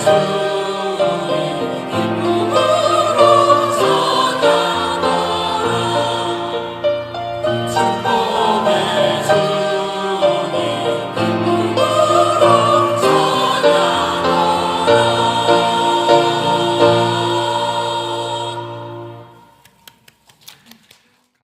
주님